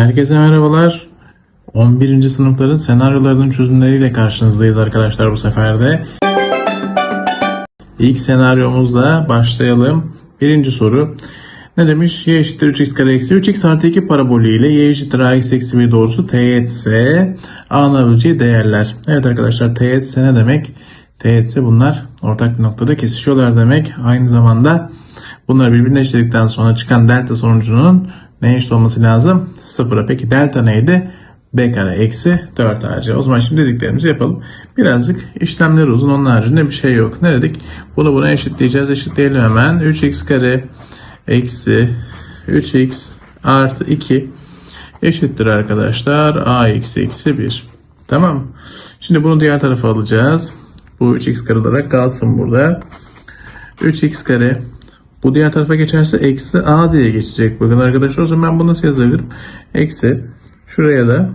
Herkese merhabalar. 11. sınıfların senaryolarının çözümleriyle karşınızdayız arkadaşlar bu sefer de. İlk senaryomuzla başlayalım. Birinci soru. Ne demiş? Y eşittir 3x kare eksi 3x artı 2 parabolü ile y eşittir ax eksi 1 doğrusu teğetse alınabileceği değerler. Evet arkadaşlar teğetse ne demek? Teğetse bunlar ortak bir noktada kesişiyorlar demek. Aynı zamanda bunlar birbirine eşledikten sonra çıkan delta sonucunun ne eşit olması lazım? Sıfıra. Peki delta neydi? b kare eksi 4 ac. O zaman şimdi dediklerimizi yapalım. Birazcık işlemler uzun. Onun haricinde bir şey yok. Ne dedik? Bunu buna eşitleyeceğiz. Eşitleyelim hemen. 3x kare eksi 3x artı 2 eşittir arkadaşlar. ax eksi 1. Tamam. Şimdi bunu diğer tarafa alacağız. Bu 3x kare olarak kalsın burada. 3x kare bu diğer tarafa geçerse eksi a diye geçecek. Bakın arkadaşlar o zaman ben bunu nasıl yazabilirim? Eksi şuraya da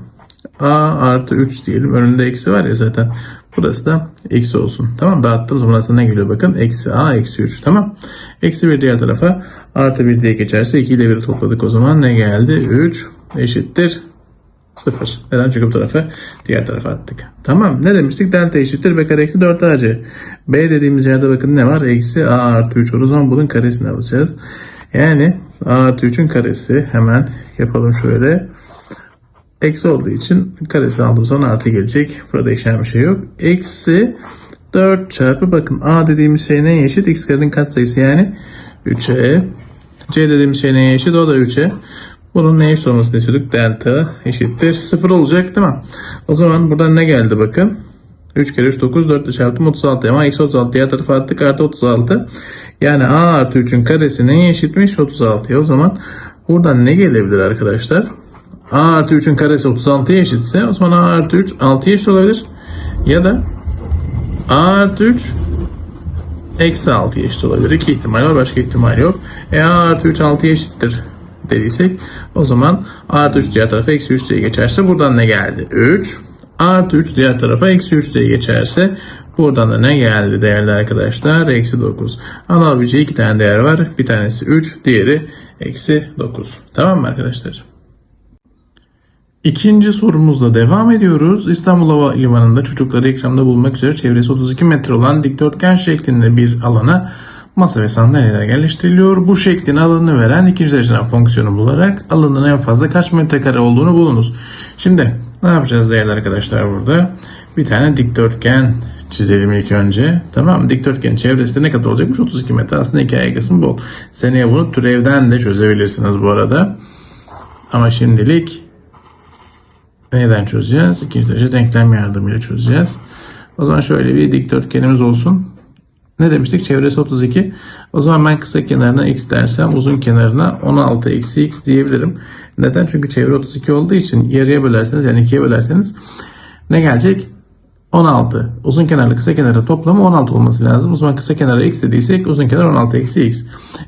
a artı 3 diyelim. Önünde eksi var ya zaten. Burası da eksi olsun. Tamam dağıttığım zaman aslında ne geliyor bakın. Eksi a eksi 3 tamam. Eksi 1 diğer tarafa artı 1 diye geçerse 2 ile 1'i topladık o zaman ne geldi? 3 eşittir 0. Neden? Çünkü bu tarafa diğer tarafa attık. Tamam. Ne demiştik? Delta eşittir b kare eksi 4 ac. B dediğimiz yerde bakın ne var? Eksi a artı 3 var. O zaman bunun karesini alacağız. Yani a artı 3'ün karesi hemen yapalım şöyle. Eksi olduğu için karesi aldığım zaman artı gelecek. Burada değişen bir şey yok. Eksi 4 çarpı bakın a dediğimiz şey neye eşit? x karenin katsayısı yani 3'e. c dediğimiz şey neye eşit? O da 3'e. Bunun ne eşit olmasını istiyorduk? Delta eşittir 0 olacak değil mi? O zaman buradan ne geldi bakın. 3 kere 3 9 4 ile çarptım 36 ama eksi 36 diğer tarafa attık artı 36. Yani a artı 3'ün karesi neye eşitmiş? 36'ya. O zaman buradan ne gelebilir arkadaşlar? a artı 3'ün karesi 36'ya eşitse o zaman a artı 3 6'ya eşit olabilir. Ya da a artı 3 eksi 6'ya eşit olabilir. İki ihtimal var. Başka ihtimal yok. E a artı 3 6'ya eşittir dediysek o zaman artı 3 diğer tarafa eksi 3 diye geçerse buradan ne geldi? 3 artı 3 diğer tarafa eksi 3 diye geçerse buradan da ne geldi değerli arkadaşlar? Eksi 9. Alabileceği iki tane değer var. Bir tanesi 3 diğeri eksi 9. Tamam mı arkadaşlar? İkinci sorumuzla devam ediyoruz. İstanbul Havalimanı'nda çocukları ikramda bulmak üzere çevresi 32 metre olan dikdörtgen şeklinde bir alana masa ve sandalyeler yerleştiriliyor. Bu şeklin alanını veren ikinci dereceden fonksiyonu bularak alanın en fazla kaç metrekare olduğunu bulunuz. Şimdi ne yapacağız değerli arkadaşlar burada? Bir tane dikdörtgen çizelim ilk önce. Tamam Dikdörtgenin çevresi ne kadar olacakmış? 32 metre. Aslında hikaye kısmı bol. Seneye bunu türevden de çözebilirsiniz bu arada. Ama şimdilik neden çözeceğiz? İkinci derece denklem yardımıyla çözeceğiz. O zaman şöyle bir dikdörtgenimiz olsun. Ne demiştik? Çevresi 32. O zaman ben kısa kenarına x dersem uzun kenarına 16 eksi x diyebilirim. Neden? Çünkü çevre 32 olduğu için yarıya bölerseniz yani ikiye bölerseniz ne gelecek? 16. Uzun kenarlı kısa kenarı toplamı 16 olması lazım. O zaman kısa kenara x dediysek uzun kenar 16 eksi x.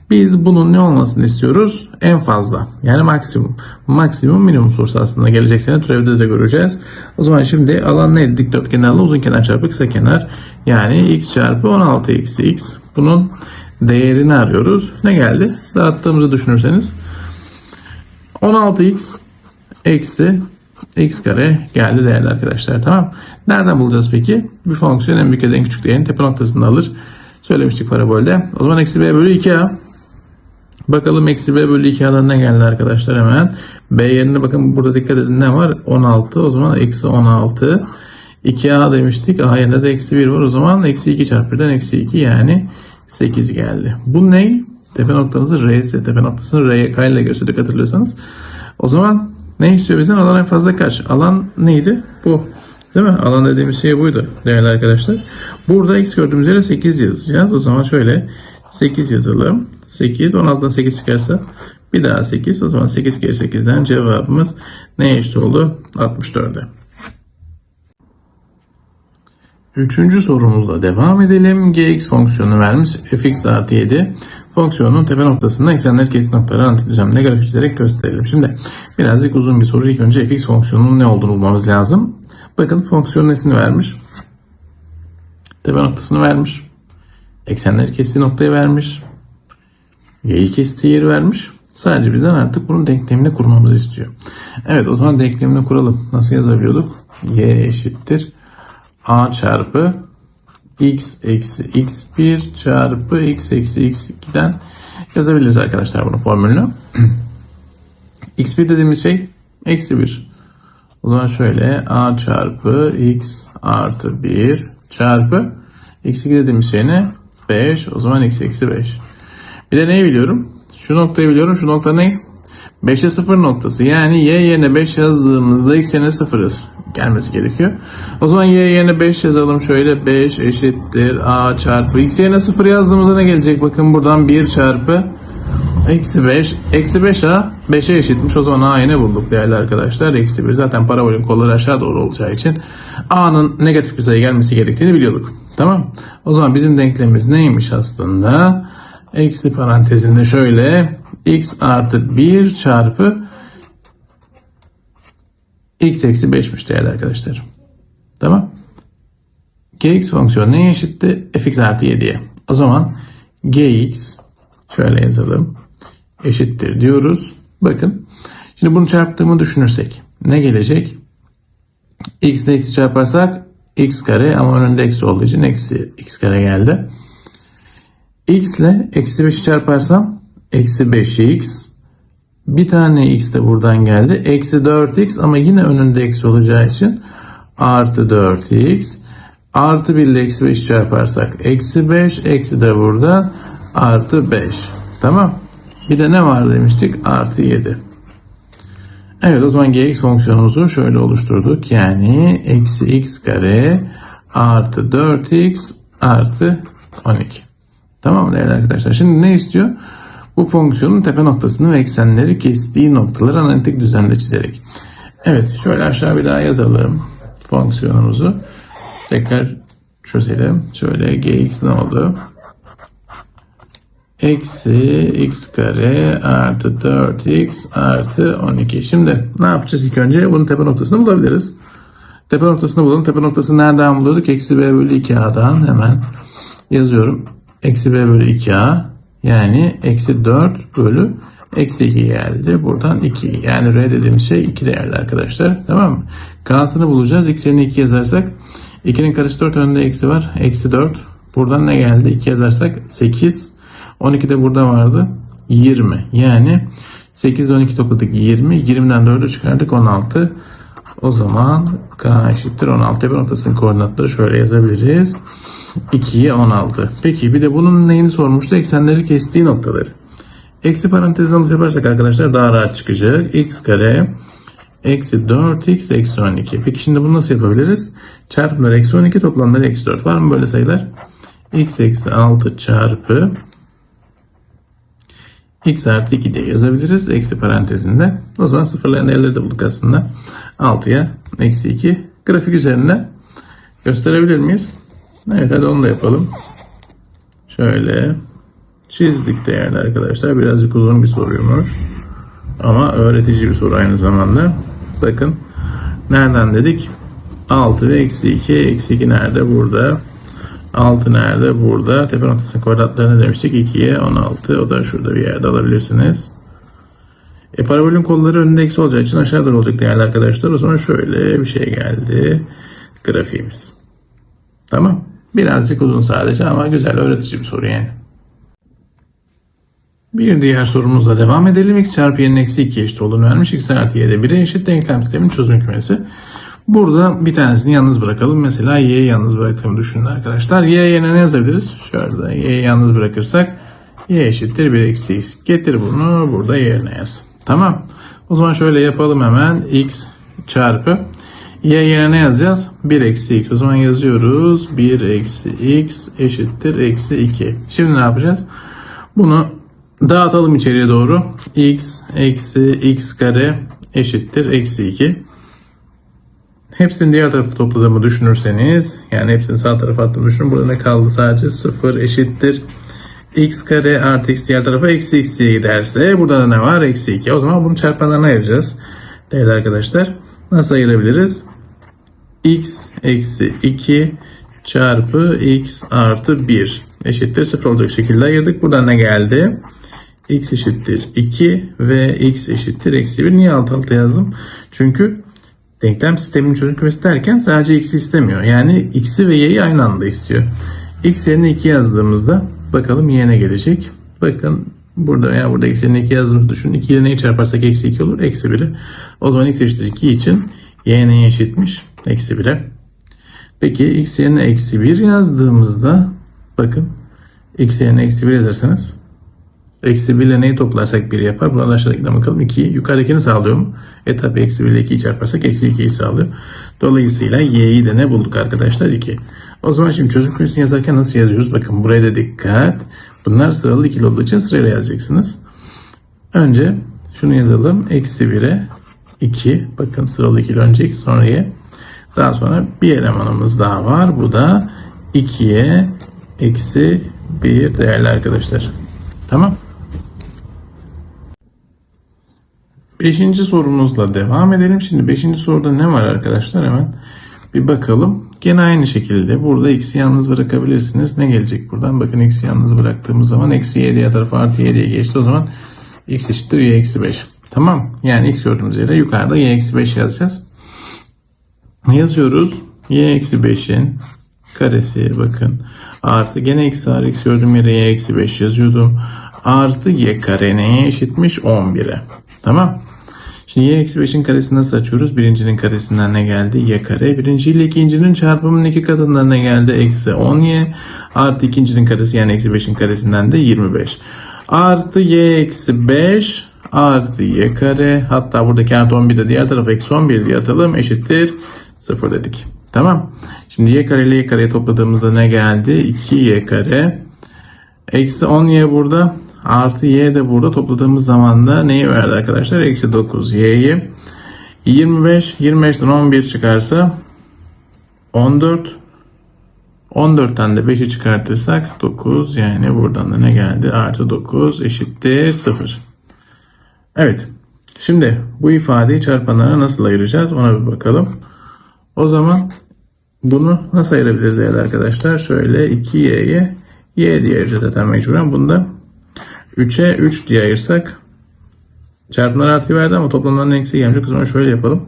Biz bunun ne olmasını istiyoruz? En fazla. Yani maksimum. Maksimum minimum sorusu aslında. Gelecek sene türevde de göreceğiz. O zaman şimdi alan neydi? Dikdörtgenlerle uzun kenar çarpı kısa kenar. Yani x çarpı 16 eksi x. Bunun değerini arıyoruz. Ne geldi? Dağıttığımızı düşünürseniz 16x eksi x kare geldi değerli arkadaşlar tamam. Nereden bulacağız peki? Bir fonksiyon en büyük ya da en küçük değerini tepe noktasında alır. Söylemiştik parabolde. O zaman eksi b bölü 2a. Bakalım eksi b bölü 2a'dan ne geldi arkadaşlar hemen. b yerine bakın burada dikkat edin ne var? 16 o zaman eksi 16. 2a demiştik. a yerine de eksi 1 var. O zaman eksi 2 çarpı 1'den eksi 2 yani 8 geldi. Bu ne? Tepe noktamızı r ise tepe noktasını r'ye k ile gösterdik hatırlıyorsanız. O zaman ne istiyor bizden? Alan en fazla kaç? Alan neydi? Bu. Değil mi? Alan dediğimiz şey buydu değerli arkadaşlar. Burada x gördüğümüz yere 8 yazacağız. O zaman şöyle 8 yazalım. 8. 16'dan 8 çıkarsa bir daha 8. O zaman 8 kere 8'den cevabımız neye eşit oldu? 64'e. Üçüncü sorumuzla devam edelim. gx fonksiyonu vermiş fx artı 7 fonksiyonun tepe noktasında eksenleri kesit noktaları analitik düzlemde grafik çizerek gösterelim. Şimdi birazcık uzun bir soru. İlk önce fx fonksiyonunun ne olduğunu bulmamız lazım. Bakın fonksiyon nesini vermiş? Tepe noktasını vermiş. Eksenleri kestiği noktayı vermiş. Y'yi kestiği yeri vermiş. Sadece bizden artık bunun denklemini kurmamızı istiyor. Evet o zaman denklemini kuralım. Nasıl yazabiliyorduk? y eşittir a çarpı x eksi x1 çarpı x eksi x2'den yazabiliriz arkadaşlar bunu formülünü. x1 dediğimiz şey eksi 1. O zaman şöyle a çarpı x artı 1 çarpı x2 dediğimiz şey ne? 5. O zaman x eksi 5. Bir de neyi biliyorum? Şu noktayı biliyorum. Şu nokta ne? 5'e 0 noktası. Yani y yerine 5 yazdığımızda x yerine 0 gelmesi gerekiyor. O zaman y yerine 5 yazalım. Şöyle 5 eşittir a çarpı x yerine 0 yazdığımızda ne gelecek? Bakın buradan 1 çarpı Eksi 5. Eksi 5 a 5'e eşitmiş. O zaman a'yı ne bulduk değerli arkadaşlar? Eksi 1. Zaten parabolün kolları aşağı doğru olacağı için a'nın negatif bir sayı gelmesi gerektiğini biliyorduk. Tamam. O zaman bizim denklemimiz neymiş aslında? Eksi parantezinde şöyle x artı 1 çarpı x eksi 5'miş değerli arkadaşlar. Tamam. gx fonksiyonu neye eşitti? fx artı 7'ye. O zaman gx şöyle yazalım eşittir diyoruz. Bakın. Şimdi bunu çarptığımı düşünürsek ne gelecek? x ile x'i çarparsak x kare ama önünde eksi olduğu için eksi x kare geldi. x ile eksi 5'i çarparsam eksi 5x bir tane x de buradan geldi. Eksi 4x ama yine önünde eksi olacağı için artı 4x artı 1 ile eksi 5 çarparsak eksi 5 eksi de burada artı 5. Tamam. Bir de ne var demiştik? Artı 7. Evet o zaman gx fonksiyonumuzu şöyle oluşturduk. Yani eksi x kare artı 4x artı 12. Tamam mı değerli arkadaşlar? Şimdi ne istiyor? Bu fonksiyonun tepe noktasını ve eksenleri kestiği noktaları analitik düzende çizerek. Evet şöyle aşağı bir daha yazalım fonksiyonumuzu. Tekrar çözelim. Şöyle gx ne oldu? eksi x kare artı 4x artı 12. Şimdi ne yapacağız ilk önce? Bunun tepe noktasını bulabiliriz. Tepe noktasını bulalım. Tepe noktası nereden buluyorduk? Eksi b bölü 2a'dan hemen yazıyorum. Eksi b bölü 2a yani eksi 4 bölü eksi 2 geldi. Buradan 2 yani r dediğimiz şey 2 değerli arkadaşlar. Tamam mı? K'sını bulacağız. X yerine 2 yazarsak 2'nin karesi 4 önünde eksi var. Eksi 4. Buradan ne geldi? 2 yazarsak 8 12 de burada vardı. 20. Yani 8 12 topladık 20. 20'den 4'ü çıkardık 16. O zaman K eşittir 16. Tepe noktasının koordinatları şöyle yazabiliriz. 2'ye 16. Peki bir de bunun neyini sormuştu? Eksenleri kestiği noktaları. Eksi parantezden yaparsak arkadaşlar daha rahat çıkacak. x kare eksi 4x eksi 12. Peki şimdi bunu nasıl yapabiliriz? Çarpımlar eksi 12 toplamları eksi 4. Var mı böyle sayılar? x eksi 6 çarpı x artı 2 diye yazabiliriz. Eksi parantezinde. O zaman sıfırlayan değerleri de bulduk aslında. 6'ya eksi 2. Grafik üzerinde gösterebilir miyiz? Evet hadi onu da yapalım. Şöyle çizdik değerli arkadaşlar. Birazcık uzun bir soruymuş. Ama öğretici bir soru aynı zamanda. Bakın nereden dedik? 6 ve eksi 2. Eksi 2 nerede? Burada. 6 nerede? Burada. Tepe noktasının koordinatlarını demiştik. 2'ye 16. O da şurada bir yerde alabilirsiniz. E, parabolün kolları önünde eksi olacağı için aşağı doğru olacak değerli arkadaşlar. O zaman şöyle bir şey geldi. Grafiğimiz. Tamam. Birazcık uzun sadece ama güzel öğretici bir soru yani. Bir diğer sorumuzla devam edelim. x çarpı y'nin eksi 2 eşit olduğunu vermiş. x artı y'de 1'e eşit denklem sistemin çözüm kümesi. Burada bir tanesini yalnız bırakalım. Mesela y'yi yalnız bıraktığımı düşünün arkadaşlar. y yerine ne yazabiliriz? Şöyle y'yi yalnız bırakırsak y eşittir 1 eksi x. Getir bunu burada yerine yaz. Tamam. O zaman şöyle yapalım hemen. x çarpı y yerine ne yazacağız? 1 eksi x. O zaman yazıyoruz. 1 eksi x eşittir eksi 2. Şimdi ne yapacağız? Bunu dağıtalım içeriye doğru. x eksi x kare eşittir eksi 2. Hepsini diğer tarafta topladığımı düşünürseniz yani hepsini sağ tarafa attığımı düşünün. Burada ne kaldı sadece 0 eşittir. x kare artı x diğer tarafa eksi x diye giderse burada da ne var? Eksi 2. O zaman bunu çarpanlarına ayıracağız. Değerli arkadaşlar. Nasıl ayırabiliriz? X eksi 2 çarpı x artı 1 eşittir 0 olacak şekilde ayırdık. Buradan ne geldi? x eşittir 2 ve x eşittir eksi 1. Niye alt alta yazdım? Çünkü denklem sisteminin çözüm kümesi derken sadece x'i istemiyor. Yani x'i ve y'yi aynı anda istiyor. x yerine 2 yazdığımızda bakalım y ne gelecek? Bakın burada ya burada x yerine 2 yazdığımızı düşünün. 2 ile neyi çarparsak eksi 2 olur? Eksi 1'i. O zaman x eşittir 2 için y neye eşitmiş? Eksi 1'e. Peki x yerine eksi 1 yazdığımızda bakın x yerine eksi 1 yazarsanız eksi 1 ile neyi toplarsak 1 yapar. Buna da aşağıdakine bakalım. 2'yi yukarıdakini sağlıyor mu? E tabi eksi 1 ile 2'yi çarparsak eksi 2'yi sağlıyor. Dolayısıyla y'yi de ne bulduk arkadaşlar? 2. O zaman şimdi çözüm kümesini yazarken nasıl yazıyoruz? Bakın buraya da dikkat. Bunlar sıralı ikili olduğu için sırayla yazacaksınız. Önce şunu yazalım. Eksi 1'e 2. Bakın sıralı ikili önce x sonra y. Daha sonra bir elemanımız daha var. Bu da 2'ye eksi 1 değerli arkadaşlar. Tamam. Beşinci sorumuzla devam edelim. Şimdi beşinci soruda ne var arkadaşlar hemen bir bakalım. Gene aynı şekilde burada x'i yalnız bırakabilirsiniz. Ne gelecek buradan? Bakın x'i yalnız bıraktığımız zaman eksi y diğer tarafa artı y diye geçti. O zaman x eşittir y eksi 5. Tamam. Yani x gördüğümüz yere yukarıda y eksi 5 yazacağız. Yazıyoruz. y eksi 5'in karesi bakın. Artı gene eksi var. X gördüğüm yere y eksi 5 yazıyordum. Artı y kare neye eşitmiş? 11'e. Tamam. Şimdi y eksi 5'in karesini nasıl açıyoruz? Birincinin karesinden ne geldi? y kare. Birinci ile ikincinin çarpımının iki katından ne geldi? Eksi 10y. Artı ikincinin karesi yani eksi 5'in karesinden de 25. Artı y eksi 5 artı y kare. Hatta buradaki artı 11 de diğer tarafa eksi 11 diye atalım. Eşittir 0 dedik. Tamam. Şimdi y kare ile y kareyi topladığımızda ne geldi? 2y kare. Eksi 10y burada. Artı y de burada topladığımız zaman da neyi verdi arkadaşlar? Eksi 9 y'yi. 25. 25'ten 11 çıkarsa 14. 14'ten de 5'i çıkartırsak 9 yani buradan da ne geldi? Artı 9 eşittir 0. Evet. Şimdi bu ifadeyi çarpanlara nasıl ayıracağız ona bir bakalım. O zaman bunu nasıl ayırabiliriz değerli arkadaşlar? Şöyle 2y'ye y diye ayıracağız zaten mecburen. Bunda 3'e 3 diye ayırsak çarpımlar artıyı verdi ama toplamların eksi gelmiş. O zaman şöyle yapalım.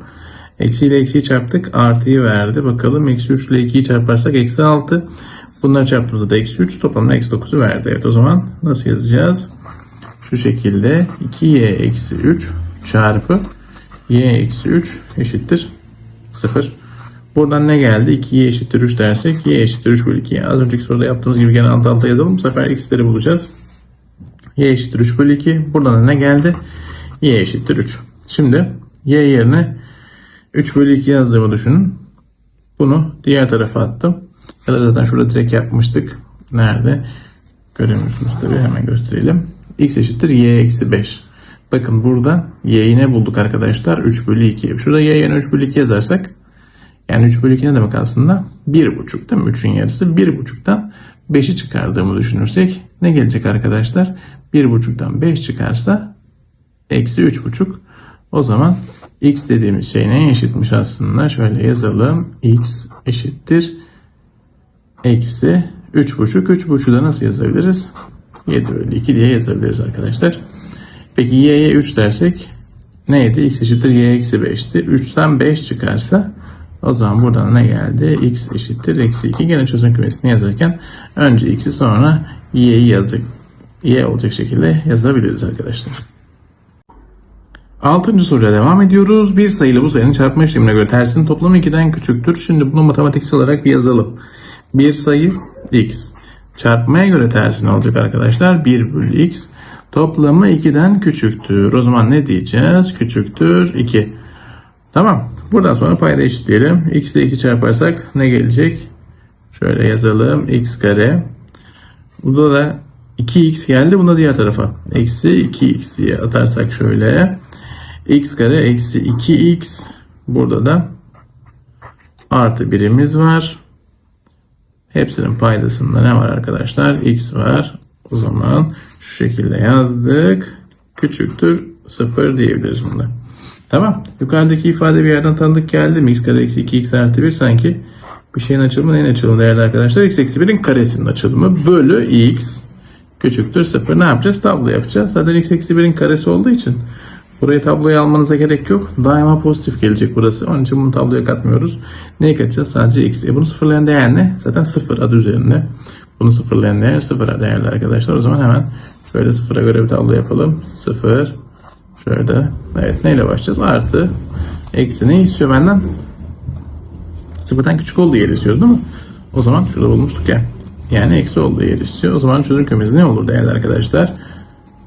Eksi ile eksiyi çarptık. Artıyı verdi. Bakalım eksi 3 ile 2'yi çarparsak eksi 6. Bunları çarptığımızda da eksi 3. Toplamda eksi 9'u verdi. Evet o zaman nasıl yazacağız? Şu şekilde 2y eksi 3 çarpı y eksi 3 eşittir 0. Buradan ne geldi? 2y eşittir 3 dersek y eşittir 3 bölü 2. Az önceki soruda yaptığımız gibi gene alt alta yazalım. Bu sefer x'leri bulacağız. y eşittir 3 bölü 2. Buradan da ne geldi? y eşittir 3. Şimdi y yerine 3 bölü 2 yazdığımı düşünün. Bunu diğer tarafa attım. Ya da zaten şurada direkt yapmıştık. Nerede? Göremiyorsunuz tabii hemen gösterelim. x eşittir y eksi 5. Bakın burada y'yi ne bulduk arkadaşlar? 3 bölü 2. Şurada y yerine 3 bölü 2 yazarsak yani 3 bölü 2 ne demek aslında? 1,5 değil mi? 3'ün yarısı. 1,5'tan 5'i çıkardığımı düşünürsek ne gelecek arkadaşlar? 1,5'tan 5 çıkarsa eksi 3,5. O zaman x dediğimiz şey neye eşitmiş aslında? Şöyle yazalım. x eşittir. Eksi 3,5. 3,5'u da nasıl yazabiliriz? 7 bölü 2 diye yazabiliriz arkadaşlar. Peki y'ye 3 dersek neydi? x eşittir y eksi 5'ti. 3'ten 5 çıkarsa o zaman buradan ne geldi? x eşittir eksi 2. Gene çözüm kümesini yazarken önce x'i sonra y'yi yazık. y olacak şekilde yazabiliriz arkadaşlar. Altıncı soruyla devam ediyoruz. Bir sayıyla bu sayının çarpma işlemine göre tersinin toplamı 2'den küçüktür. Şimdi bunu matematiksel olarak bir yazalım. Bir sayı x. Çarpmaya göre tersine olacak arkadaşlar. 1 bölü x. Toplamı 2'den küçüktür. O zaman ne diyeceğiz? Küçüktür 2. Tamam. Buradan sonra payda eşitleyelim. x ile 2 çarparsak ne gelecek? Şöyle yazalım. x kare. Burada da 2x geldi. Buna diğer tarafa. Eksi 2x diye atarsak şöyle. x kare eksi 2x. Burada da artı birimiz var. Hepsinin paydasında ne var arkadaşlar? x var. O zaman şu şekilde yazdık. Küçüktür 0 diyebiliriz bunda. Tamam. Yukarıdaki ifade bir yerden tanıdık geldi mi? x kare eksi 2x artı 1 sanki bir şeyin açılımı neyin açılımı değerli arkadaşlar? x eksi 1'in karesinin açılımı bölü x küçüktür 0. Ne yapacağız? Tablo yapacağız. Zaten x eksi 1'in karesi olduğu için burayı tabloya almanıza gerek yok. Daima pozitif gelecek burası. Onun için bunu tabloya katmıyoruz. Neye katacağız? Sadece x. E bunu sıfırlayan değer ne? Zaten 0 adı üzerinde. Bunu sıfırlayan değer 0 değerli arkadaşlar. O zaman hemen şöyle sıfıra göre bir tablo yapalım. 0 Şöyle. Evet neyle başlayacağız? Artı. Eksi ne istiyor benden? Sıfırdan küçük olduğu yer istiyor değil mi? O zaman şurada bulmuştuk ya. Yani eksi olduğu yer istiyor. O zaman çözüm kümesi ne olur değerli arkadaşlar?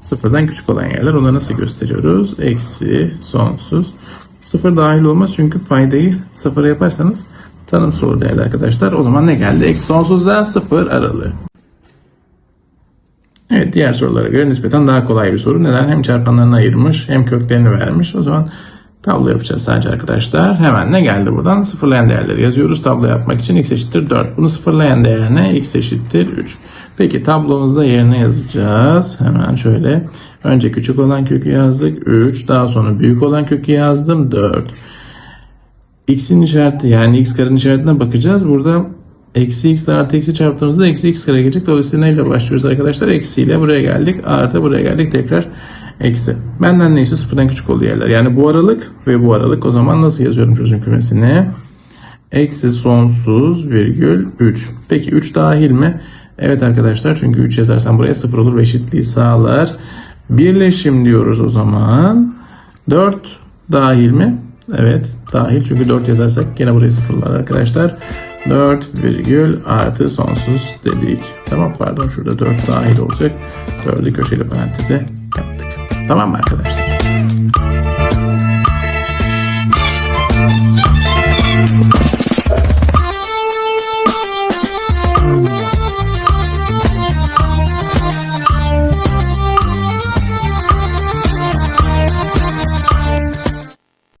Sıfırdan küçük olan yerler. Onları nasıl gösteriyoruz? Eksi, sonsuz. Sıfır dahil olmaz çünkü paydayı sıfıra yaparsanız tanımsız olur değerli arkadaşlar. O zaman ne geldi? Eksi sonsuzda sıfır aralığı. Evet diğer sorulara göre nispeten daha kolay bir soru. Neden? Hem çarpanlarını ayırmış hem köklerini vermiş. O zaman tablo yapacağız sadece arkadaşlar. Hemen ne geldi buradan? Sıfırlayan değerleri yazıyoruz. Tablo yapmak için x eşittir 4. Bunu sıfırlayan değer ne? x eşittir 3. Peki tablomuzda yerine yazacağız. Hemen şöyle. Önce küçük olan kökü yazdık. 3. Daha sonra büyük olan kökü yazdım. 4. x'in işareti yani x karenin işaretine bakacağız. Burada Eksi x ile artı eksi çarptığımızda eksi x kare gelecek. Dolayısıyla neyle başlıyoruz arkadaşlar? Eksiyle buraya geldik. Artı buraya geldik. Tekrar eksi. Benden neyse sıfırdan küçük oluyor yerler. Yani bu aralık ve bu aralık. O zaman nasıl yazıyorum çözüm kümesini? Eksi sonsuz virgül 3. Peki 3 dahil mi? Evet arkadaşlar çünkü 3 yazarsam buraya 0 olur ve eşitliği sağlar. Birleşim diyoruz o zaman. 4 dahil mi? Evet dahil çünkü 4 yazarsak yine burayı sıfırlar arkadaşlar. 4 virgül artı sonsuz dedik. Tamam pardon şurada 4 dahil olacak. 4'ü köşeli paranteze yaptık. Tamam mı arkadaşlar?